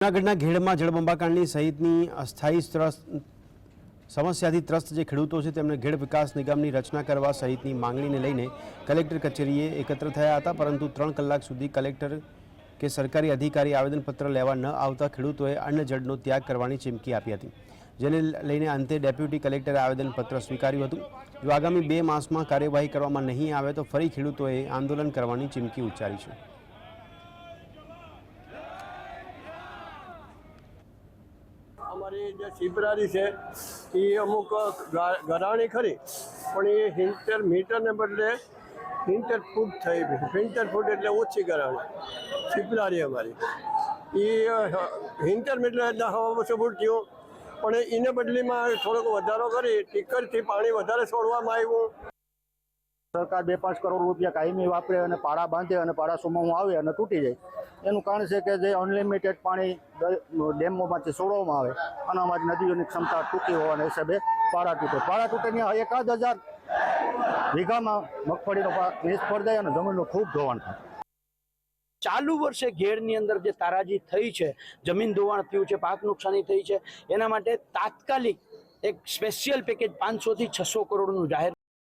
જૂનાગઢના ઘેડમાં જળબંબાકાંડની સહિતની અસ્થાયી સમસ્યાથી ત્રસ્ત જે ખેડૂતો છે તેમને ઘેડ વિકાસ નિગમની રચના કરવા સહિતની માંગણીને લઈને કલેક્ટર કચેરીએ એકત્ર થયા હતા, પરંતુ ત્રણ કલાક સુધી કલેક્ટર કે સરકારી અધિકારી આવેદનપત્ર લેવા ન આવતા ખેડૂતોએ અન્ન જળનો ત્યાગ કરવાની ચીમકી આપી હતી, જેને લઈને અંતે ડેપ્યુટી કલેક્ટરે આવેદનપત્ર સ્વીકાર્યું હતું. જો આગામી બે માસમાં કાર્યવાહી કરવામાં નહીં આવે તો ફરી ખેડૂતોએ આંદોલન કરવાની ચીમકી ઉચ્ચારી છે. અમારી જે શિબરારી છે, એ અમુક ગરાણી ખરી, પણ એ હિન્ટર, મીટરને બદલે હિન્ટર ફૂટ થઈ હિન્ટર ફૂટ એટલે ઓછી ગરાણી, શિબરારી અમારી. એ હિન્ટર મીટર એટલે હવા ફૂટ થયું, પણ એને બદલીમાં થોડોક વધારો કરી, ટીકરથી પાણી વધારે છોડવામાં આવ્યું. સરકાર બે પાંચ કરોડ રૂપિયા કાયમી વાપરે અને પાડા બાંધે અને પાડા સુમાવું આવે અને તૂટી જાય. એનું કારણ છે કે જે અનલિમિટેડ પાણી ડેમોમાંથી છોડવામાં આવે અને અમારી નદીઓની ક્ષમતા તૂટી હોવાના હિસાબે પાડા તૂટે. પાડા તૂટે ત્યાં એકાદ હજાર વીઘામાં મગફળીનો પાક નિષ્ફળ જાય અને જમીનનું ખૂબ ધોવાણ થાય. ચાલુ વર્ષે ઘેડની અંદર જે તારાજી થઈ છે, જમીન ધોવાણ થયું છે, પાક નુકસાની થઈ છે, એના માટે તાત્કાલિક એક સ્પેશિયલ પેકેજ પાંચસો થી છસો કરોડનું જાહેર